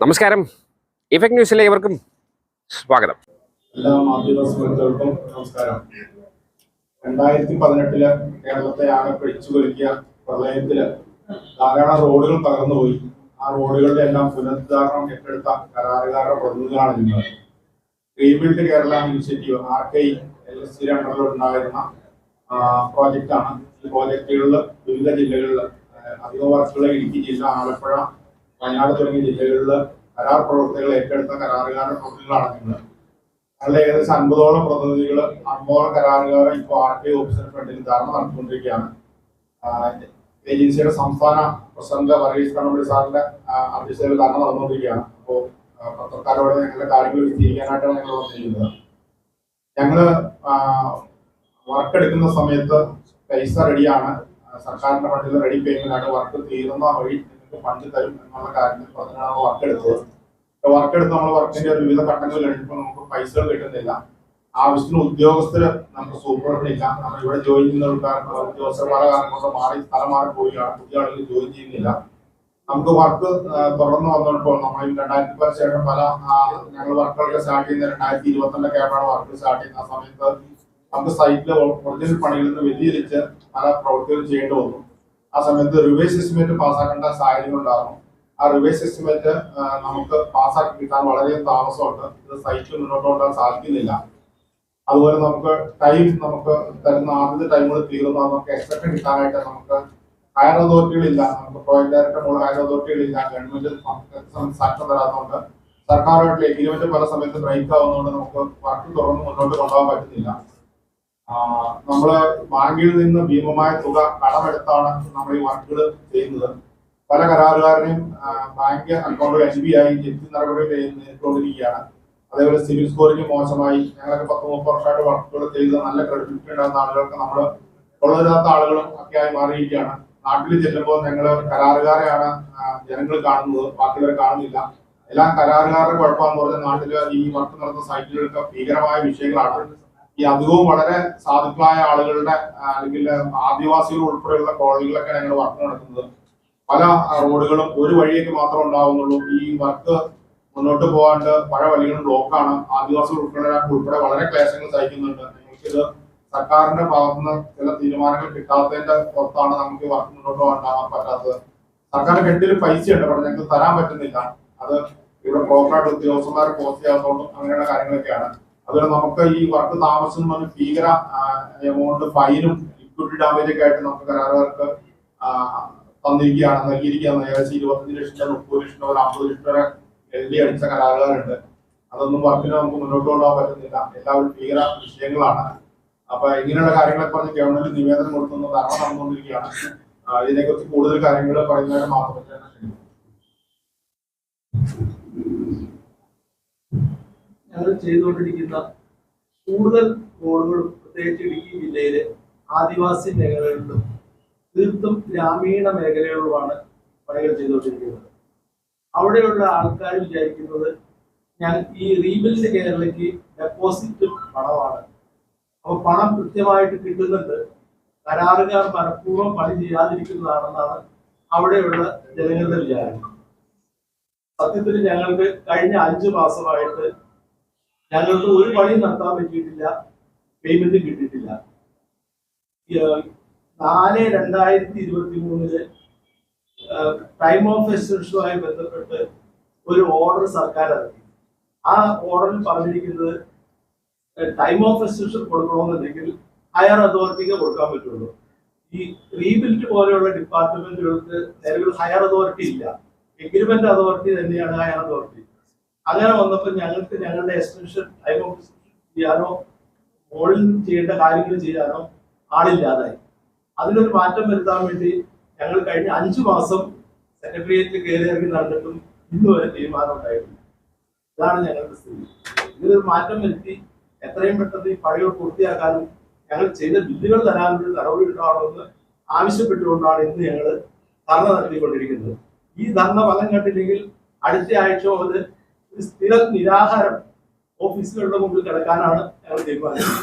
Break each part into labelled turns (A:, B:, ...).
A: നമസ്കാരം. ഇഫക്ട് ന്യൂസിലെ ഇവർക്കും സ്വാഗതം.
B: രണ്ടായിരത്തി പതിനെട്ടിൽ കേരളത്തെ ആകെ പിടിച്ചു കുലുക്കിയ പ്രളയത്തിൽ ധാരാളം റോഡുകൾ തകർന്നുപോയി. ആ റോഡുകളുടെ എല്ലാം പുനരുദ്ധാരണം ഏറ്റെടുത്ത കരാറുകാരുടെ പ്രതിനിധികളാണ് നിങ്ങൾ rebuild Kerala initiative R K L S C അണ്ടറിൽ ഉണ്ടായിരുന്ന പ്രോജക്റ്റാണ് ഈ പ്രോജക്റ്റുകളിൽ വിവിധ ജില്ലകളിൽ അധിക വർക്കുകൾ ഇടുക്കി ജില്ല ആലപ്പുഴ വയനാട് തുടങ്ങിയ ജില്ലകളിൽ കരാർ പ്രവർത്തികൾ ഏറ്റെടുത്ത കരാറുകാരുടെ പ്രതിനിധികളാണ് നിങ്ങൾ ഞങ്ങളുടെ ഏകദേശം അൻപതോളം പ്രതിനിധികൾ അൻപതോളം കരാറുകാരൻ ഇപ്പോൾ ആർ ടി ഓഫീസിന് ഫ്രണ്ടിൽ ധാരണ നടത്തിക്കൊണ്ടിരിക്കുകയാണ്. ഏജൻസിയുടെ സംസ്ഥാന പ്രസിഡന്റ് വർഗീസ് കണ്ണമ്പള്ളി സാറിന്റെ അധ്യക്ഷതയിൽ ധാരണ നടന്നുകൊണ്ടിരിക്കുകയാണ്. അപ്പോൾ പത്രക്കാരോട് ഞങ്ങളുടെ കാര്യങ്ങൾ വിശദീകരിക്കാനായിട്ടാണ് ഞങ്ങൾ വന്നിരിക്കുന്നത്. ഞങ്ങൾ വർക്ക് എടുക്കുന്ന സമയത്ത് പൈസ റെഡിയാണ് സർക്കാരിന്റെ ഫണ്ടിൽ റെഡി പേയ്മെന്റ് ആണ് വർക്ക് തീരുന്ന വഴി ഫണ്ട് തരും എന്നുള്ള കാര്യത്തിൽ പറഞ്ഞാണ് വർക്ക് എടുത്തത്. വർക്ക് എടുത്ത് നമ്മൾ വർക്കിന്റെ വിവിധ ഘട്ടങ്ങൾ കഴിഞ്ഞപ്പോൾ നമുക്ക് പൈസകൾ കിട്ടുന്നില്ല. ആവശ്യത്തിന് ഉദ്യോഗസ്ഥര് നമുക്ക് സൂപ്പർവൈസറില്ല നമ്മൾ ഇവിടെ ജോയിൻ ചെയ്യുന്ന ഉദ്യോഗസ്ഥർ പല കാരണം കൊണ്ട് മാറി സ്ഥലം മാറി പോവുകയാണ്. പുതിയ ആളുകൾ ജോയിൻ ചെയ്യുന്നില്ല. നമുക്ക് വർക്ക് തുടർന്ന് വന്നപ്പോൾ നമ്മൾ രണ്ടായിരത്തി പത്ത് ശേഷം പല ഞങ്ങൾ വർക്കുകളൊക്കെ സ്റ്റാർട്ട് ചെയ്യുന്ന രണ്ടായിരത്തി ഇരുപത്തിരണ്ടൊക്കെ ആയിട്ടാണ് വർക്ക് സ്റ്റാർട്ട് ചെയ്യുന്ന ആ സമയത്ത് നമുക്ക് സൈറ്റിലെ ഒറിജിനൽ പണികളിൽ നിന്ന് വ്യതിചലിച്ച് പല പ്രവൃത്തികൾ ചെയ്യേണ്ടി വന്നു. ആ സമയത്ത് റിവേഴ്സ് എസ്റ്റിമേറ്റ് പാസ്സാക്കേണ്ട സാഹചര്യം ഉണ്ടാകും. ആ റിവേഴ്സ് എസ്റ്റിമേറ്റ് നമുക്ക് പാസ്സാക്കി കിട്ടാൻ വളരെ താമസമുണ്ട്. ഇത് സൈറ്റിൽ മുന്നോട്ട് കൊണ്ടുപോകാൻ സാധിക്കുന്നില്ല. അതുപോലെ നമുക്ക് ടൈം നമുക്ക് തരുന്ന ആദ്യത്തെ ടൈമുകൾ തീർന്നു. നമുക്ക് എക്സെപ്റ്റ് കിട്ടാനായിട്ട് നമുക്ക് ഹയർ അതോറിറ്റികളില്ല നമുക്ക് പ്രോജക്ട് ഡയറക്ടർ മുകളിൽ ഹയർ അതോറിറ്റികളില്ല ഗവൺമെന്റ് സാക്ഷ്യം തരാത്തതുകൊണ്ട് സർക്കാരുമായിട്ടുള്ള എഗ്രിമെന്റ് പല സമയത്ത് ബ്രേക്ക് ആവുന്നതുകൊണ്ട് നമുക്ക് വർക്ക് തുറന്ന് മുന്നോട്ട് കൊണ്ടുപോകാൻ പറ്റുന്നില്ല. നമ്മൾ ബാങ്കിൽ നിന്ന് ഭീമമായ തുക കടമെടുത്താണ് നമ്മൾ ഈ വർക്കുകൾ ചെയ്യുന്നത്. പല കരാറുകാരനെയും ബാങ്ക് അക്കൗണ്ടുകൾ എച്ച് ബി ആയി ജപ്തി നടപടികൾ നേരിട്ടുകൊണ്ടിരിക്കുകയാണ് അതേപോലെ സിവിൽ സ്കോറിന് മോശമായി. ഞങ്ങളൊക്കെ പത്ത് മുപ്പത് വർഷമായിട്ട് വർക്കുകൾ ചെയ്ത് നല്ല ക്രെഡിറ്റ് ഉണ്ടാകുന്ന ആളുകൾക്ക് നമ്മൾ കൊള്ളരുതാത്ത ആളുകളും ഒക്കെ ആയി മാറിയിരിക്കുകയാണ്. നാട്ടിൽ ചെല്ലുമ്പോൾ ഞങ്ങൾ കരാറുകാരെയാണ് ജനങ്ങൾ കാണുന്നത്. ബാക്കിയുള്ളവർ കാണുന്നില്ല. എല്ലാം കരാറുകാരുടെ കുഴപ്പമെന്ന് പറഞ്ഞാൽ നാട്ടിൽ ഈ വർക്ക് നടത്തുന്ന സൈറ്റുകൾക്ക് ഭീകരമായ വിഷയങ്ങളാണ്. ഈ അധികവും വളരെ സാധുക്കളായ ആളുകളുടെ അല്ലെങ്കിൽ ആദിവാസികൾ ഉൾപ്പെടെയുള്ള കോളനികളൊക്കെയാണ് ഞങ്ങൾ വർക്ക് നടത്തുന്നത്. പല റോഡുകളും ഒരു വഴിയൊക്കെ മാത്രം ഉണ്ടാവുന്നുള്ളൂ. ഈ വർക്ക് മുന്നോട്ട് പോകാണ്ട് പല വഴികളും ബ്ലോക്കാണ് ആദിവാസികൾ ഉൾപ്പെടെ ഉൾപ്പെടെ വളരെ ക്ലേശങ്ങൾ സഹിക്കുന്നുണ്ട്. ഞങ്ങൾക്കിത് സർക്കാരിന്റെ ഭാഗത്തുനിന്ന് ചില തീരുമാനങ്ങൾ കിട്ടാത്തതിന്റെ പുറത്താണ് നമുക്ക് വർക്ക് മുന്നോട്ട് പോകാൻ പറ്റാത്തത്. സർക്കാരിന്റെ കെട്ടിയൊരു പൈസ ഉണ്ട് പക്ഷെ ഞങ്ങൾക്ക് തരാൻ പറ്റുന്നില്ല. അത് ഇവിടെ പ്രോപ്പറായിട്ട് ഉദ്യോഗസ്ഥന്മാർ പോസ്റ്റ് ചെയ്യാത്തതുകൊണ്ടും അങ്ങനെയുള്ള കാര്യങ്ങളൊക്കെയാണ്. അതുപോലെ നമുക്ക് ഈ വർക്ക് താമസം പറഞ്ഞ ഭീകര എമൗണ്ട് ഫൈനും ലിക്വിഡ് ഡാമേജ് ഒക്കെ ആയിട്ട് നമുക്ക് കരാറുകാർക്ക് തന്നിരിക്കുകയാണ്. നൽകിയിരിക്കുകയാണ്. ഏകദേശം ഇരുപത്തഞ്ച് ലക്ഷം രൂപ മുപ്പത് ലക്ഷം രൂപ അമ്പത് ലക്ഷം രൂപ എഴുതി അടിച്ച കരാറുകാരുണ്ട്. അതൊന്നും വർക്കിന് നമുക്ക് മുന്നോട്ട് കൊണ്ടുപോകാൻ പറ്റുന്നില്ല. എല്ലാവരും ഭീകര വിഷയങ്ങളാണ്. അപ്പൊ ഇങ്ങനെയുള്ള കാര്യങ്ങളൊക്കെ പറഞ്ഞ് ഗവൺമെന്റ് നിവേദനം കൊടുക്കുന്ന ധാരണ നടന്നുകൊണ്ടിരിക്കുകയാണ്. ഇതിനെക്കുറിച്ച് കൂടുതൽ കാര്യങ്ങൾ പറയുന്നതിന് മാത്രമേ
C: ഞങ്ങൾ ചെയ്തുകൊണ്ടിരിക്കുന്ന കൂടുതൽ റോഡുകളും പ്രത്യേകിച്ച് ഇടുക്കി ജില്ലയിലെ ആദിവാസി മേഖലകളിലും തീർത്തും ഗ്രാമീണ മേഖലകളിലുമാണ് പണികൾ ചെയ്തുകൊണ്ടിരിക്കുന്നത്. അവിടെയുള്ള ആൾക്കാർ വിചാരിക്കുന്നത് ഞാൻ ഈ റീബിൽഡ് കേരളയ്ക്ക് ഡെപ്പോസിറ്റ് പണമാണ്. അപ്പൊ പണം കൃത്യമായിട്ട് കിട്ടുന്നുണ്ട്. കരാറുകാർ മനഃപൂർവം പണി ചെയ്യാതിരിക്കുന്നതാണെന്നാണ് അവിടെയുള്ള ജനങ്ങളുടെ വിചാരം. സത്യത്തിൽ ഞങ്ങൾക്ക് കഴിഞ്ഞ അഞ്ചു മാസമായിട്ട് ഞങ്ങൾക്ക് ഒരു പണി നടത്താൻ പറ്റിയിട്ടില്ല പേയ്മെന്റ് കിട്ടിയിട്ടില്ല. നാല് രണ്ടായിരത്തി ഇരുപത്തി മൂന്നിൽ ടൈം ഓഫ് എക്സ്റ്റൻഷനുമായി ബന്ധപ്പെട്ട് ഒരു ഓർഡർ സർക്കാർ ഇറക്കി. ആ ഓർഡറിൽ പറഞ്ഞിരിക്കുന്നത് ടൈം ഓഫ് എക്സ്റ്റൻഷൻ കൊടുക്കണമെന്നുണ്ടെങ്കിൽ ഹയർ അതോറിറ്റിക്ക് കൊടുക്കാൻ പറ്റുള്ളൂ. ഈ റീബിൽറ്റ് പോലെയുള്ള ഡിപ്പാർട്ട്മെന്റുകൾക്ക് നിലവിൽ ഹയർ അതോറിറ്റി ഇല്ല. എഗ്രിമെന്റ് അതോറിറ്റി തന്നെയാണ് ഹയർ അതോറിറ്റി അങ്ങനെ വന്നപ്പോൾ ഞങ്ങൾക്ക് ഞങ്ങളുടെ എക്സ്പെൻഷൻ ടൈം ചെയ്യാനോ മുകളിൽ ചെയ്യേണ്ട കാര്യങ്ങൾ ചെയ്യാനോ ആളില്ലാതായി. അതിനൊരു മാറ്റം വരുത്താൻ വേണ്ടി ഞങ്ങൾ കഴിഞ്ഞ അഞ്ചു മാസം സെക്രട്ടേറിയറ്റിൽ കയറി ഇറങ്ങി നടന്നിട്ടും ഇന്ന് വരെ തീരുമാനം ഉണ്ടായിരുന്നു ഇതാണ് ഞങ്ങളുടെ സ്ഥിതി. ഇതിനൊരു മാറ്റം വരുത്തി എത്രയും പെട്ടെന്ന് ഈ പണികൾ പൂർത്തിയാക്കാനും ഞങ്ങൾ ചെയ്ത ബില്ലുകൾ തരാനുള്ള നടപടി ഉണ്ടാവണമെന്ന് ആവശ്യപ്പെട്ടുകൊണ്ടാണ് ഇന്ന് ഞങ്ങൾ ധർണ നടത്തിക്കൊണ്ടിരിക്കുന്നത്. ഈ ധർണ ഫലം കണ്ടില്ലെങ്കിൽ അടുത്ത ആഴ്ച മുതൽ ഒരു സ്ഥിര നിരാഹാരം ഓഫീസിലുള്ള മുമ്പിൽ കിടക്കാനാണ് ഞങ്ങൾ തീരുമാനിച്ചത്.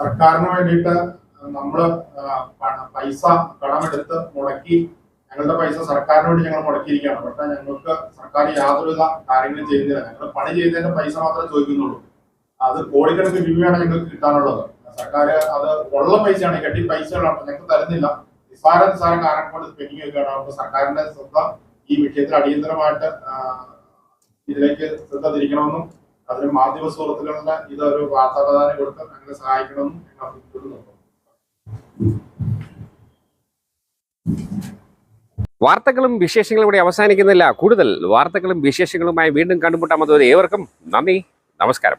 B: സർക്കാരിന് വേണ്ടിയിട്ട് നമ്മൾ പൈസ കടമെടുത്ത് മുടക്കി ഞങ്ങളുടെ പൈസ സർക്കാരിന് വേണ്ടി ഞങ്ങൾ മുടക്കിയിരിക്കുകയാണ്. പക്ഷേ ഞങ്ങൾക്ക് സർക്കാർ യാതൊരുവിധ കാര്യങ്ങളും ചെയ്യുന്നില്ല. ഞങ്ങൾ പണി ചെയ്തതിന്റെ പൈസ മാത്രമേ ചോദിക്കുന്നുള്ളൂ. അത് കോടിക്കണക്കിന് രൂപയാണ് ഞങ്ങൾക്ക് കിട്ടാനുള്ളത്. സർക്കാർ അത് ഉള്ള പൈസയാണ്. കെട്ടി പൈസകളാണ്. ഞങ്ങൾക്ക് തരുന്നില്ല. നിസ്സാര നിസ്സാര കാരണം കൊണ്ട് പെൻഡിങ് വെക്കുകയാണ്. സർക്കാരിന്റെ ശ്രദ്ധ ഈ വിഷയത്തിൽ അടിയന്തരമായിട്ട് ഇതിലേക്ക് ശ്രദ്ധ തിരിക്കണമെന്നും അതിന് മാധ്യമ സുഹൃത്തുക്കളുടെ ഒരു വാർത്താ പ്രധാനം കൊടുത്ത് അങ്ങനെ സഹായിക്കണമെന്നും ഞങ്ങൾ
A: വാർത്തകളും വിശേഷങ്ങളും ഇവിടെ അവസാനിക്കുന്നില്ല. കൂടുതൽ വാർത്തകളും വിശേഷങ്ങളുമായി വീണ്ടും കണ്ടുമുട്ടാമത് ഏവർക്കും നന്ദി. നമസ്കാരം.